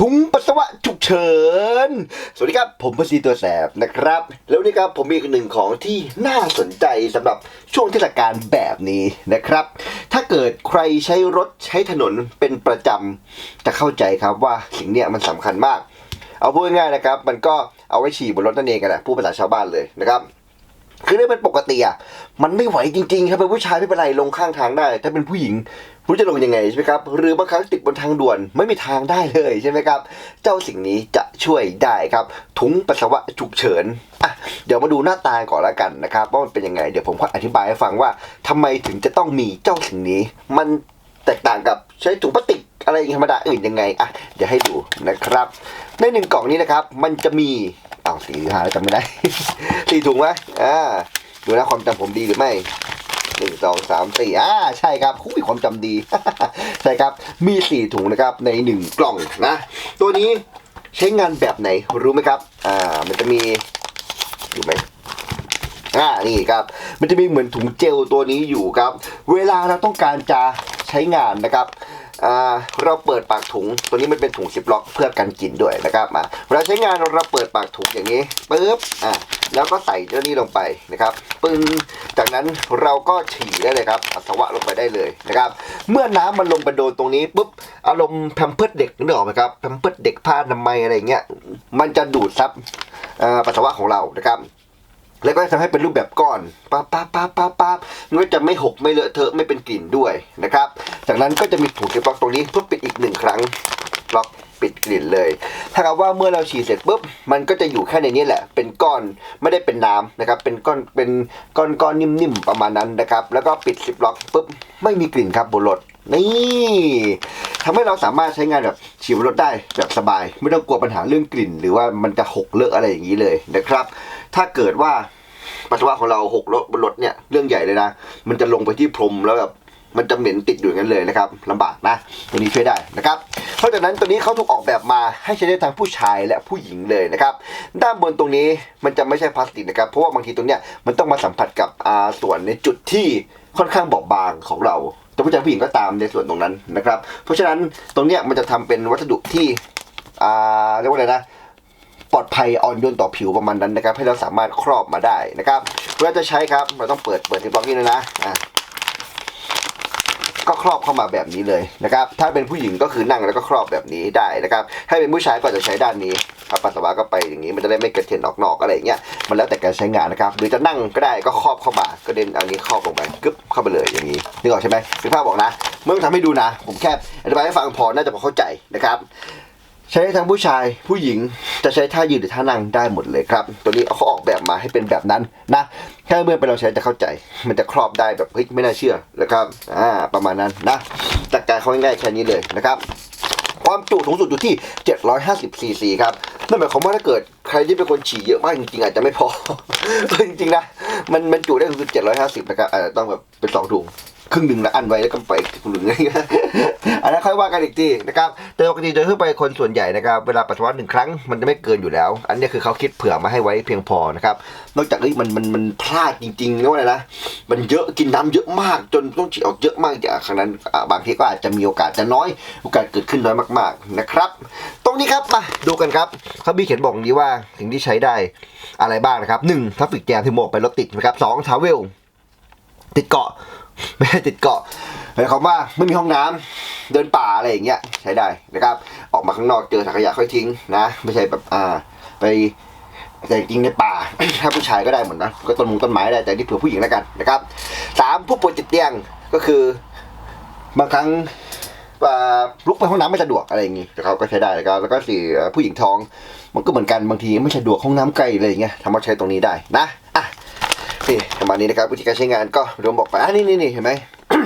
ถุงปัสสาวะฉุกเฉิน สวัสดีครับ ผมพัสีตัวแสบนะครับ แล้วนี่ครับผมมีอีกหนึ่งของที่น่าสนใจสำหรับช่วงเทศกาลแบบนี้นะครับ ถ้าเกิดใครใช้รถใช้ถนนเป็นประจำจะเข้าใจครับว่าสิ่งเนี้ยมันสำคัญมาก เอาพูดง่ายๆนะครับ มันก็เอาไว้ฉี่บนรถนั่นเองกันแหละพูดภาษาชาวบ้านเลยนะครับ คือถ้าเป็นปกติอะมันไม่ไหวจริงๆครับเป็นผู้ชายไม่เป็นไรลงข้างทางได้ ถ้าเป็นผู้หญิงรู้จะลงยังไงใช่ไหมครับหรือบางครั้งติดบนทางด่วนไม่มีทางได้เลยใช่ไหมครับ เจ้าสิ่งนี้จะช่วยได้ครับถุงปัสสาวะฉุกเฉินอะเดี๋ยวมาดูหน้าตาก่อนแล้วกันนะครับว่ามันเป็นยังไงเดี๋ยวผมขออธิบายให้ฟังว่าทำไมถึงจะต้องมีเจ้าสิ่งนี้ มันแตกต่างกับใช้ถุงพลาสติก อะไรธรรมดาอื่นยังไงอะเดี๋ยวให้ดูนะครับ ในหนึ่งกล่องนี้นะครับ มันจะมีอ้าวสีหาจำไม่ได้สี่ถุงไหมอ่าดูนะความจำผมดีหรือไม่หนึ่งสองสามสี่อ่าใช่ครับคุยความจำดีใช่ครับมีสี่ถุงนะครับในหนึ่งกล่องนะ ตัวนี้ใช้งานแบบไหนรู้ไหมครับอ่ามันจะมีอยู่ไหมอ่านี่ครับ มันจะมีเหมือนถุงเจลตัวนี้อยู่ครับ เวลาเราต้องการจะ ช้งานนะครับเราเปิดปากถุง ตัวนี้มันเป็นถุงซิปล็อกเพื่อกันกลินด้วยนะครับมาเวลาใช้งานเราเปิดปากถุงอย่างนี้ปึ๊บอ่าแล้วก็ใส่เจ้านี้ลงไปนะครับ ปึ้งจากนั้นเราก็ฉี่ได้เลยครับปัสสาวะลงไปได้เลยนะครับ เมื่อน้ำมันลงไปโดนตรงนี้ปุ๊บอารมณ์แพมเพิร์ดเด็กนึกออกไหมครับแพมเพิร์ดเด็กผ้าอนามัยอะไรเงี้ยมันจะดูดซับปัสสาวะของเรานะครับ แล้วก็ทำให้เป็นรูปแบบก้อนปั๊บปั๊บปั๊บปั๊บปั๊บมันก็จะไม่หกไม่เลอะเทอะไม่เป็นกลิ่นด้วยนะครับ จากนั้นก็จะมีถุงซิปล็อกตรงนี้เพื่อปิดอีกหนึ่งครั้งล็อกปิดกลิ่นเลย ถ้ากับว่าเมื่อเราฉีดเสร็จปุ๊บ มันก็จะอยู่แค่ในนี้แหละ เป็นก้อน ไม่ได้เป็นน้ำนะครับ เป็นก้อน เป็นก้อนก้อนนิ่มๆ ประมาณนั้นนะครับ แล้วก็ปิดซิปล็อกปุ๊บ ไม่มีกลิ่นครับบนรถ นี่ทำให้เราสามารถใช้งานแบบฉีดบนรถได้แบบสบาย ไม่ต้องกลัวปัญหาเรื่องกลิ่น หรือว่ามันจะหกเลอะอะไรอย่างนี้เลยนะครับ ถ้าเกิดว่าปัสสาวะของเราหกรถบนรถเนี่ยเรื่องใหญ่เลยนะ มันจะลงไปที่พรมแล้วแบบมันจะเหม็นติดอยู่อย่างนั้นเลยนะครับลำบากนะตัวนี้ช่วยได้นะครับเพราะฉะนั้นตัวนี้เขาถูกออกแบบมาให้ใช้ได้ทั้งผู้ชายและผู้หญิงเลยนะครับด้านบนตรงนี้มันจะไม่ใช่พลาสติกนะครับเพราะว่าบางทีตรงเนี้ยมันต้องมาสัมผัสกับอ่าส่วนในจุดที่ค่อนข้างบอบบางของเราจะผู้ชายผู้หญิงก็ตามในส่วนตรงนั้นนะครับ เพราะฉะนั้นตรงเนี้ยมันจะทำเป็นวัสดุที่อ่าเรียกว่าอะไรนะ ปลอดภัยอ่อนโยนต่อผิวประมาณนั้นนะครับ ให้เราสามารถครอบมาได้นะครับเวลาจะใช้ครับเราต้องเปิดเปิดที่บล็อกนี้เลยนะอะก็ครอบเข้ามาแบบนี้เลยนะครับ ถ้าเป็นผู้หญิงก็คือนั่งแล้วก็ครอบแบบนี้ได้นะครับ ถ้าเป็นผู้ชายก็จะใช้ด้านนี้ครับปัสสาวะก็ไปอย่างนี้มันจะได้ไม่กระเทียนออกนอกอะไรอย่างเงี้ย มันแล้วแต่การใช้งานนะครับ หรือจะนั่งก็ได้ก็ครอบเข้ามา ก็เด็นเอานี้ครอบลงไปกึ๊บเข้าไปเลยอย่างนี้นึกออกใช่ไหมพี่ภาพบอกนะไม่องทำให้ดูนะ ผมแค่อธิบายให้ฟังพอ น่าจะพอเข้าใจนะครับ ใช้ทั้งผู้ชายผู้หญิงจะใช้ท่ายืนหรือท่านั่งได้หมดเลยครับ ตัวนี้เขาออกแบบมาให้เป็นแบบนั้นนะแค่เมื่อไปเราใช้จะเข้าใจ มันจะครอบได้แบบเฮ้ยไม่น่าเชื่อนะครับอ่าประมาณนั้นนะหลักการเขาง่ายแค่นี้เลยนะครับ ความจุสูงสุดอยู่ที่ 750ซีซีครับนั่นหมายความว่าถ้าเกิดใครที่เป็นคนฉี่เยอะมากจริงๆอาจจะไม่พอจริงๆนะมันมันจุได้คือ750นะครับอาจจะต้องแบบเป็นสองถุงครึ่งหนึ่งแล้วอันไว้แล้วก็ไปอีกถุงหนึ่ง อันนั้นค่อยว่ากันอีกทีนะครับแต่ปกติโดยทั่วไปคนส่วนใหญ่นะครับเวลาปัสสาวะหนึ่งครั้งมันจะไม่เกินอยู่แล้ว อันนี้คือเขาคิดเผื่อมาให้ไว้เพียงพอนะครับนอกจากเอ้มันมันมันพลาดจริงๆนะว่าอะไรนะมันเยอะกินน้ำเยอะมากจนต้องฉีดออกเยอะมากจากครั้งนั้นบางทีก็อาจจะมีโอกาสจะน้อย โอกาสเกิดขึ้นน้อยมาก ๆนะครับ ตรงนี้ครับมาดูกันครับเขามีเขียนบอกนี้ว่าสิ่งที่ใช้ได้อะไรบ้างนะครับหนึ่งทราฟิกแจมที่หมวกไปรถติดนะครับสองทาวเวลติดเกาะไม่ใช่ติดเกาะ หมายความว่าไม่มีห้องน้ำเดินป่าอะไรอย่างเงี้ยใช้ได้นะครับ ออกมาข้างนอกเจอถังขยะค่อยทิ้งนะ ไม่ใช่แบบอ่าไปแต่จริงในป่า ถ้าผู้ชายก็ได้เหมือนนะก็ต้นมงต้นไม้ได้แต่ที่เผื่อผู้หญิงแล้วกันนะครับสามผู้ป่วยติดเตียงก็คือบางครั้งลุกไปห้องน้ำไม่สะดวกอะไรอย่างงี้แต่เขาก็ใช้ได้แล้วก็แล้วก็สี่ผู้หญิงท้อง มันก็เหมือนกันบางทีไม่สะดวกห้องน้ำไกลอะไรอย่างเงี้ยทำมาใช้ตรงนี้ได้นะอะนี่ประมาณนี้นะครับวิธีการใช้งานก็รวมบอกไปอะนี่นี่นี่เห็นไหม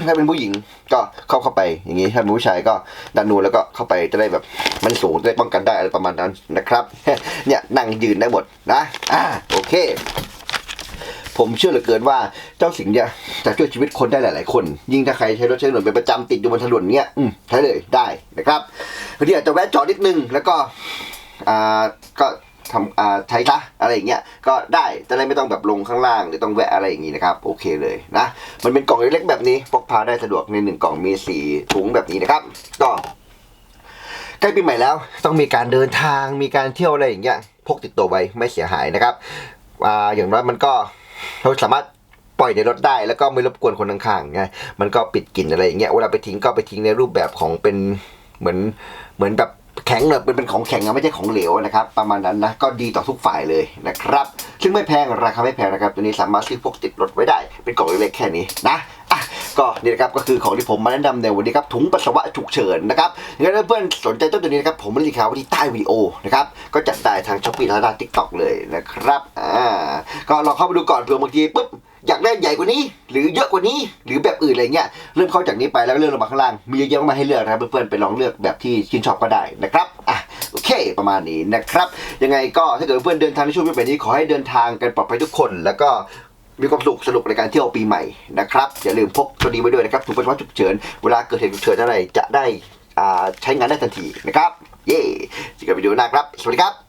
ถ้าเป็นผู้หญิงก็เข้าเข้าไปอย่างนี้ถ้าเป็นผู้ชายก็ดันนูนแล้วก็เข้าไปจะได้แบบมันสูงจะได้ป้องกันได้อะไรประมาณนั้นนะครับ เนี่ยนั่งยืนได้หมดนะอ่าโอเค ผมเชื่อเหลือเกินว่าเจ้าสิ่งเนี่ยจะช่วยชีวิตคนได้หลาย ๆ คน ยิ่งถ้าใครใช้รถใช้ถนนเป็นประจำติดอยู่บนถนนเนี้ยอืมใช้เลยได้นะครับทีนี้อาจจะแวะจอดนิดนึงแล้วก็อ่าก็ ทำอ่าใช้ซะอะไรอย่างเงี้ยก็ได้จะได้ไม่ต้องแบบลงข้างล่างหรือต้องแวะอะไรอย่างงี้นะครับโอเคเลยนะมันเป็นกล่องเล็กๆแบบนี้พกพาได้สะดวกในหนึ่งกล่องมีสี่ถุงแบบนี้นะครับก็ใกล้ปีใหม่แล้วต้องมีการเดินทางมีการเที่ยวอะไรอย่างเงี้ยพกติดตัวไว้ไม่เสียหายนะครับอ่าอย่างน้อยมันก็เราสามารถปล่อยในรถได้แล้วก็ไม่รบกวนคนข้างๆไงมันก็ปิดกลิ่นอะไรอย่างเงี้ยเวลาไปทิ้งก็ไปทิ้งในรูปแบบของเป็นเหมือนเหมือนแบบ แข็งเลยเป็นเป็นของแข็งอะไม่ใช่ของเหลวนะครับ ประมาณนั้นนะก็ดีต่อทุกฝ่ายเลยนะครับ ซึ่งไม่แพงราคาไม่แพงนะครับ ตัวนี้สามารถซื้อพกติดรถไว้ได้ เป็นกล่องเล็กๆแค่นี้นะก็นี่นะครับก็คือของที่ผมมาแนะนำในวันนี้ครับถุงปัสสาวะฉุกเฉินนะครับงั้นถ้าเพื่อนสนใจต้นตัวนี้นะครับผมมันรีคาไว้ที่ใต้วิดีโอนะครับก็จัดได้ทางช้อปปี้และทางทิกตอกเลยนะครับอ่าก็ลองเข้าไปดูก่อนเผื่อบางทีปุ๊บ อยากได้ใหญ่กว่านี้ หรือเยอะกว่านี้ หรือแบบอื่นอะไรเงี้ยเริ่มเข้าจากนี้ไปแล้วก็เลื่อนลงมาข้างล่าง มีเยอะแยะมาให้เลือกนะครับเพื่อนๆไปลองเลือกแบบที่ชื่นชอบก็ได้นะครับอะโอเค ประมาณนี้นะครับ ยังไงก็ถ้าเกิดเพื่อนเดินทางในช่วงปีใหม่นี้ขอให้เดินทางกันปลอดภัยทุกคน แล้วก็มีความสุขสนุกในการเที่ยวปีใหม่นะครับอย่าลืมพกตัวนี้ไว้ด้วยนะครับถุงปัสสาวะฉุกเฉินเวลาเกิดเหตุฉุกเฉินอะไรจะได้อ่าใช้งานได้ทันทีนะครับ เย้เจอกันวิดีโอหน้าครับ สวัสดีครับ